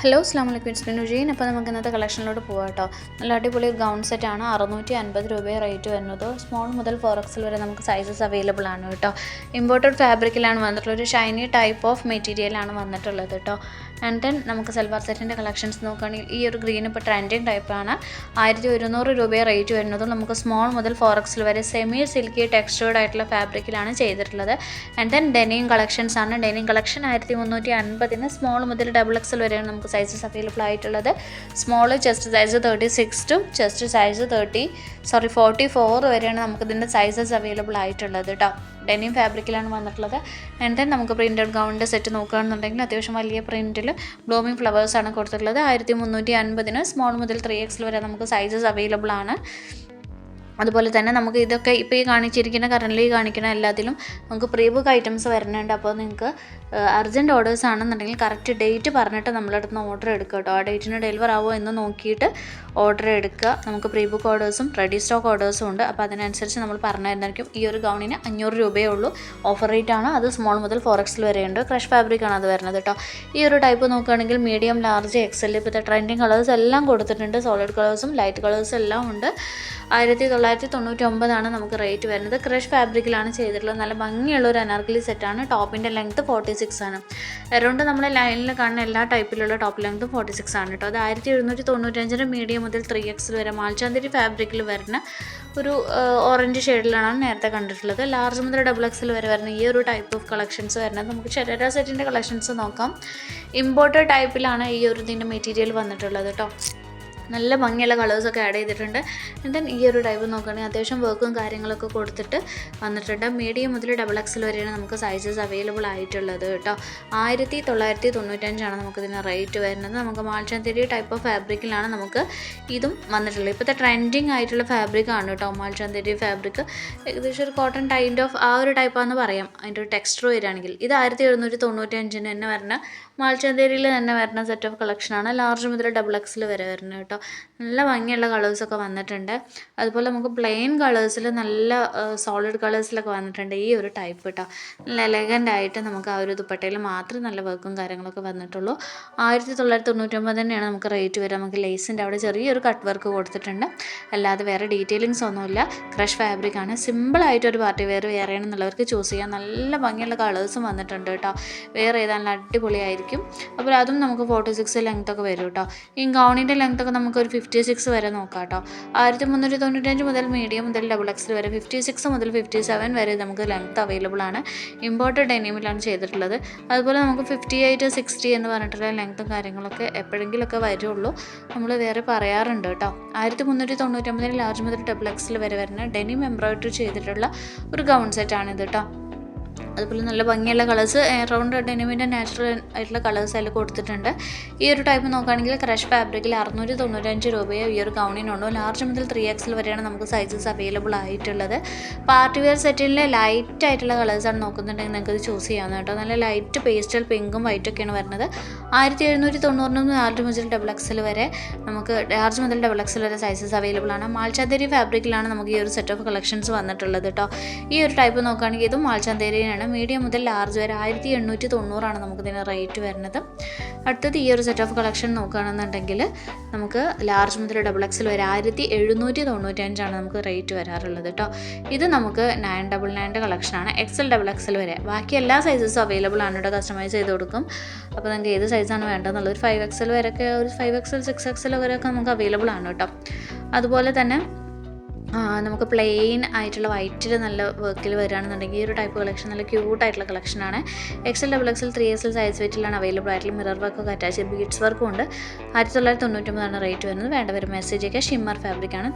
Hello അസ്ലാം വലൈക്കും it's Eugene അപ്പോൾ നമുക്ക് ഇന്നത്തെ കളക്ഷനിലോട്ട് പോകാം കേട്ടോ. നല്ല അടിപൊളി ഗൗൺ സെറ്റാണ് അറുന്നൂറ്റി അൻപത് രൂപയെ റേറ്റ് വരുന്നത്. സ്മോൾ മുതൽ ഫോർ എക്സൽ വരെ നമുക്ക് സൈസസ് അവൈലബിൾ ആണ് കേട്ടോ. ഇമ്പോർട്ടഡ് ഫാബ്രിക്കിലാണ് വന്നിട്ടുള്ളത്. ഒരു ഷൈനി ടൈപ്പ് ഓഫ് മെറ്റീരിയലാണ് വന്നിട്ടുള്ളത് കേട്ടോ. ആൻഡ് ദെൻ നമുക്ക് സൽവാർ സെറ്റിന്റെ കളക്ഷൻസ് നോക്കുകയാണെങ്കിൽ ഈ ഒരു ഗ്രീൻ ഇപ്പോൾ ട്രെൻഡിങ് ടൈപ്പാണ് ആയിരത്തി ഒരുന്നൂറ് രൂപയെ റേറ്റ് വരുന്നത്. നമുക്ക് സ്മോൾ മുതൽ ഫോർ എക്സൽ വരെ സെമി സിൽക്കി ടെക്സ്റ്റേർഡ് ആയിട്ടുള്ള ഫാബ്രിക്കിലാണ് ചെയ്തിട്ടുള്ളത്. ആൻഡ് ദെൻ ഡെനിയും കളക്ഷൻസ് ആണ്. ഡെനിയും കളക്ഷൻ ആയിരത്തി മുന്നൂറ്റി അൻപതിന് സ്മോൾ മുതൽ ഡബിൾ എക്സൽ വരെയാണ് നമുക്ക് സൈസസ് അവൈലബിൾ ആയിട്ടുള്ളത്. Small chest size thirty six to chest size thirty sorry forty four വരെയാണ് നമുക്ക് ഇതിന്റെ സൈസസ് അവൈലബിൾ ആയിട്ടുള്ളത് കേട്ടോ ഡെനിം ഫാബ്രിക്കിലാണ് വന്നിട്ടുള്ളത്. ആൻഡ് ദെൻ നമുക്ക് പ്രിന്റഡ് ഗൗണിന്റെ സെറ്റ് നോക്കുകയാണെന്നുണ്ടെങ്കിൽ അത്യാവശ്യം വലിയ പ്രിന്റിൽ ബ്ലൂമിങ് ഫ്ലവേഴ്സാണ് കൊടുത്തിട്ടുള്ളത്. ആയിരത്തി മുന്നൂറ്റി അൻപതിന് സ്മോൾ മുതൽ ത്രീ എക്സിൽ വരെ നമുക്ക് സൈസസ് അവൈലബിൾ ആണ്. അതുപോലെ തന്നെ നമുക്ക് ഇതൊക്കെ ഇപ്പോൾ ഈ കാണിച്ചിരിക്കുന്ന കറന്റ് കാണിക്കുന്ന എല്ലാത്തിലും നമുക്ക് പ്രീ ബുക്ക് ഐറ്റംസ് വരുന്നുണ്ട്. അപ്പോൾ നിങ്ങൾക്ക് അർജന്റ് ഓർഡേഴ്സ് ആണെന്നുണ്ടെങ്കിൽ കറക്റ്റ് ഡേറ്റ് പറഞ്ഞിട്ട് നമ്മളടുത്ത് നിന്ന് ഓർഡർ എടുക്കുക കേട്ടോ. ആ ഡേറ്റിന് ഡെലിവർ ആവുമോ എന്ന് നോക്കിയിട്ട് ഓർഡർ എടുക്കുക. നമുക്ക് പ്രീ ബുക്ക് ഓർഡേഴ്സും റെഡി സ്റ്റോക്ക് ഓർഡേഴ്സും ഉണ്ട്. അപ്പോൾ അതിനനുസരിച്ച് നമ്മൾ പറഞ്ഞിരുന്നായിരിക്കും. ഈ ഒരു ഗൗണിന് അഞ്ഞൂറ് രൂപയേ ഉള്ളൂ. ഓഫർ റേറ്റ് ആണ്. അത് സ്മോൾ മുതൽ ഫോർ എക്സിൽ വരെയുണ്ട് ക്രഷ് ഫാബ്രിക് ആണ് അത് വരുന്നത് കേട്ടോ. ഈ ഒരു ടൈപ്പ് നോക്കുകയാണെങ്കിൽ മീഡിയം ലാർജ് എക്സൽ ഇപ്പോഴത്തെ ട്രെൻഡിങ് കളേഴ്സ് എല്ലാം കൊടുത്തിട്ടുണ്ട്. സോളിഡ് കളേഴ്സും ലൈറ്റ് കളേഴ്സും എല്ലാം ഉണ്ട്. ആയിരത്തി തൊള്ളായിരത്തി തൊണ്ണൂറ്റി ഒമ്പതാണ് നമുക്ക് റേറ്റ് വരുന്നത്. ക്രഷ് ഫാബ്രിക്കിലാണ് ചെയ്തിട്ടുള്ളത്. നല്ല ഭംഗിയുള്ള ഒരു അനാർക്കലി സെറ്റാണ് ടോപ്പിന്റെ ലെങ്ത്ത് ഫോർട്ടി സിക്സ് ആണ്. എറൗണ്ട് നമ്മുടെ ലൈനിൽ കാണുന്ന എല്ലാ ടൈപ്പിലുള്ള ടോപ്പ് ലെങ്ത്തും ഫോർട്ടി സിക്സ് ആണ് കേട്ടോ അത് ആയിരത്തി എഴുന്നൂറ്റി തൊണ്ണൂറ്റഞ്ചിന് മീഡിയം മുതൽ ത്രീ എക്സിൽ വരെ മാൽച്ചാന്തിരി ഫാബ്രിക്കിൽ വരുന്ന ഒരു ഓറഞ്ച് ഷെയ്ഡിലാണ് നേരത്തെ കണ്ടിട്ടുള്ളത്. ലാർജ് മുതൽ ഡബിൾ എക്സിൽ വരെ വരുന്ന ഈ ഒരു ടൈപ്പ് ഓഫ് കളക്ഷൻസ് വരുന്നത് നമുക്ക് ചെറിയ സെറ്റിന്റെ കളക്ഷൻസ് നോക്കാം. ഇമ്പോർട്ടഡ് ടൈപ്പിലാണ് ഈ ഒരു ഇതിന്റെ മെറ്റീരിയൽ വന്നിട്ടുള്ളത് കേട്ടോ നല്ല ഭംഗിയുള്ള കളേഴ്സൊക്കെ ആഡ് ചെയ്തിട്ടുണ്ട്. ദെൻ ഈ ഒരു ടൈപ്പ് നോക്കുകയാണെങ്കിൽ അത്യാവശ്യം വർക്കും കാര്യങ്ങളൊക്കെ കൊടുത്തിട്ട് വന്നിട്ടുണ്ട്. മീഡിയം മുതൽ ഡബിൾ എക്സൽ വരെയാണ് നമുക്ക് സൈസസ് അവൈലബിൾ ആയിട്ടുള്ളത് കേട്ടോ. ആയിരത്തി തൊള്ളായിരത്തി തൊണ്ണൂറ്റഞ്ചാണ് നമുക്കിതിന് റേറ്റ് വരുന്നത്. നമുക്ക് മാൾച്ചാന്തിരി ടൈപ്പ് ഓഫ് ഫാബ്രിക്കിലാണ് നമുക്ക് ഇതും വന്നിട്ടുള്ളത്. ഇപ്പോഴത്തെ ട്രെൻഡിങ് ആയിട്ടുള്ള ഫാബ്രിക് ആണ് കേട്ടോ മാൾച്ചാന്തിരി ഫാബ്രിക് ഏകദേശം ഒരു കോട്ടൺ ടൈൻഡ് ഓഫ് ആ ഒരു ടൈപ്പാന്ന് പറയാം. അതിന്റെ ഒരു ടെക്സ്റ്റർ വരികയാണെങ്കിൽ. ഇത് ആയിരത്തി എഴുന്നൂറ്റി തൊണ്ണൂറ്റി അഞ്ചിന് തന്നെ വരുന്ന മാൾച്ചാന്തേരിയിൽ തന്നെ വരുന്ന സെറ്റ് ഓഫ് കളക്ഷനാണ് ലാർജ് മുതൽ ഡബിൾ എക്സിൽ വരെ വരുന്നത് കേട്ടോ. നല്ല ഭംഗിയുള്ള കളേഴ്സൊക്കെ വന്നിട്ടുണ്ട്. അതുപോലെ നമുക്ക് പ്ലെയിൻ കളേഴ്സിൽ നല്ല സോളിഡ് കളേഴ്സിലൊക്കെ വന്നിട്ടുണ്ട് ഈ ഒരു ടൈപ്പ് കേട്ടോ നല്ല എലഗന്റ് ആയിട്ട് നമുക്ക് ആ ഒരു ദുപ്പട്ടയിൽ മാത്രം നല്ല വർക്കും കാര്യങ്ങളൊക്കെ വന്നിട്ടുള്ളൂ. ആയിരത്തി തൊള്ളായിരത്തി തൊണ്ണൂറ്റൊമ്പത് തന്നെയാണ് നമുക്ക് റേറ്റ് വരിക. നമുക്ക് ലേസിന്റെ അവിടെ ചെറിയൊരു കട്ട് വർക്ക് കൊടുത്തിട്ടുണ്ട്. അല്ലാതെ വേറെ ഡീറ്റെയിലിങ്സ് ഒന്നുമില്ല. ക്രഷ് ഫാബ്രിക്കാണ് സിമ്പിളായിട്ട് ഒരു പാർട്ടി വെയർ വേറെ എന്നുള്ളവർക്ക് ചൂസ് ചെയ്യാം. നല്ല ഭംഗിയുള്ള കളേഴ്സും വന്നിട്ടുണ്ട് കേട്ടോ വേറെ ഏതാണ്ട് അടിപൊളിയായിരിക്കും. അപ്പോൾ അതും നമുക്ക് ഫോർട്ടി സിക്സ് ലെങ്ത്തൊക്കെ വരും കേട്ടോ ഈ ഗൗണിന്റെ ലെങ്ത്തൊക്കെ നമുക്ക് ഒരു ഫിഫ്റ്റി സിക്സ് വരെ നോക്കാം കേട്ടോ ആയിരത്തി മുന്നൂറ്റി തൊണ്ണൂറ്റഞ്ച് മുതൽ മീഡിയം മുതൽ ഡബിൾ എക്സൽ വരെ ഫിഫ്റ്റി സിക്സ് മുതൽ ഫിഫ്റ്റി സെവൻ വരെ നമുക്ക് ലെങ്ത് അവൈലബിൾ ആണ്. ഇമ്പോർട്ടഡ് ഡെനിമിലാണ് ചെയ്തിട്ടുള്ളത്. അതുപോലെ നമുക്ക് ഫിഫ്റ്റി എയ്റ്റ് സിക്സ്റ്റി എന്ന് പറഞ്ഞിട്ടുള്ള ലെങ്ത്തും കാര്യങ്ങളൊക്കെ എപ്പോഴെങ്കിലുമൊക്കെ വരുള്ളൂ. നമ്മൾ വേറെ പറയാറുണ്ട് കേട്ടോ. ആയിരത്തി മുന്നൂറ്റി തൊണ്ണൂറ്റൊമ്പതിൽ ലാർജ് മുതൽ ഡബിൾ എക്സിൽ വരെ വരുന്ന ഡെനിം എംബ്രോയിഡറി ചെയ്തിട്ടുള്ള ഒരു ഗൗൺ സെറ്റാണിത് കേട്ടോ. അതുപോലെ നല്ല ഭംഗിയുള്ള കളേഴ്സ് റൗണ്ട് ഡെനിമിന്റെ നാച്ചുറൽ ആയിട്ടുള്ള കളേഴ്സ് അതിൽ കൊടുത്തിട്ടുണ്ട്. ഈ ഒരു ടൈപ്പ് നോക്കുകയാണെങ്കിൽ ക്രഷ് ഫാബ്രിക്കിൽ അറുന്നൂറ്റി തൊണ്ണൂറ്റഞ്ച് രൂപയോ ഈ ഒരു ഗൗണിനുണ്ടോ ലാർജ് മുതൽ ത്രീ എക്സിൽ വരെയാണ് നമുക്ക് സൈസസ് അവൈലബിൾ ആയിട്ടുള്ളത്. പാർട്ടി വെയർ സെറ്റിലെ ലൈറ്റ് ആയിട്ടുള്ള കളേഴ്സാണ് നോക്കുന്നുണ്ടെങ്കിൽ നിങ്ങൾക്ക് ഇത് ചൂസ് ചെയ്യാവുന്ന കേട്ടോ. നല്ല ലൈറ്റ് പേസ്റ്റൽ പിങ്കും വൈറ്റൊക്കെയാണ് വരുന്നത്. ആയിരത്തി എഴുന്നൂറ്റി തൊണ്ണൂറിനും ലാർജ് മുതൽ ഡബിൾ എക്സിൽ വരെ നമുക്ക് ലാർജ് മുതൽ ഡബിൾ എക്സിൽ വരെ സൈസസ് അവൈലബിൾ ആണ്. മാൽച്ചാന്തേരി ഫാബ്രിക്കിലാണ് നമുക്ക് ഈ ഒരു സെറ്റ് ഓഫ് കളക്ഷൻസ് വന്നിട്ടുള്ളത് കേട്ടോ. ഈ ഒരു ടൈപ്പ് നോക്കുകയാണെങ്കിൽ ഇതും മാൽച്ചാന്തേരിയാണ് മീഡിയം മുതൽ ലാർജ് വരെ ആയിരത്തി എണ്ണൂറ്റി തൊണ്ണൂറാണ് നമുക്കിതിന് റേറ്റ് വരുന്നത്. അടുത്തത് ഈ ഒരു സെറ്റ് ഓഫ് കളക്ഷൻ നോക്കുകയാണെന്നുണ്ടെങ്കിൽ നമുക്ക് ലാർജ് മുതൽ ഡബിൾ എക്സിൽ വരെ ആയിരത്തി എഴുന്നൂറ്റി തൊണ്ണൂറ്റഞ്ചാണ് നമുക്ക് റേറ്റ് വരാറുള്ളത് കേട്ടോ ഇത് നമുക്ക് നയൻ ഡബിൾ നയന്റെ കളക്ഷനാണ് എക്സൽ ഡബിൾ എക്സൽ വരെ. ബാക്കി എല്ലാ സൈസസും അവൈലബിൾ ആണ് കേട്ടോ കസ്റ്റമൈസ് ചെയ്ത് കൊടുക്കും. അപ്പോൾ നിങ്ങൾക്ക് ഏത് സൈസാണ് വേണ്ടതെന്നുള്ളത് ഒരു ഫൈവ് എക്സൽ വരെയൊക്കെ ഒരു ഫൈവ് എക്സൽ സിക്സ് എക്സൽ വരെയൊക്കെ നമുക്ക് അവൈലബിൾ ആണ് കേട്ടോ അതുപോലെ തന്നെ നമുക്ക് പ്ലെയിൻ ആയിട്ടുള്ള വൈറ്റിൽ നല്ല വർക്കിൽ വരികയാണെന്നുണ്ടെങ്കിൽ ഈ ഒരു ടൈപ്പ് കളക്ഷൻ നല്ല ക്യൂട്ട് ആയിട്ടുള്ള കളക്ഷനാണ് XL double XL three XL size വെറ്റിലാണ് available ആയിട്ടുള്ള മിറർ വർക്കൊക്കെ അറ്റാച്ച് ബീഡ്സ് വർക്കും ഉണ്ട്. ആയിരത്തി തൊള്ളായിരത്തി തൊണ്ണൂറ്റൊമ്പതാണ് റേറ്റ് വരുന്നത്. വേണ്ടവർ മെസ്സേജ് ഒക്കെ ഷിമ്മർ ഫാബ്രിക് ആണ്.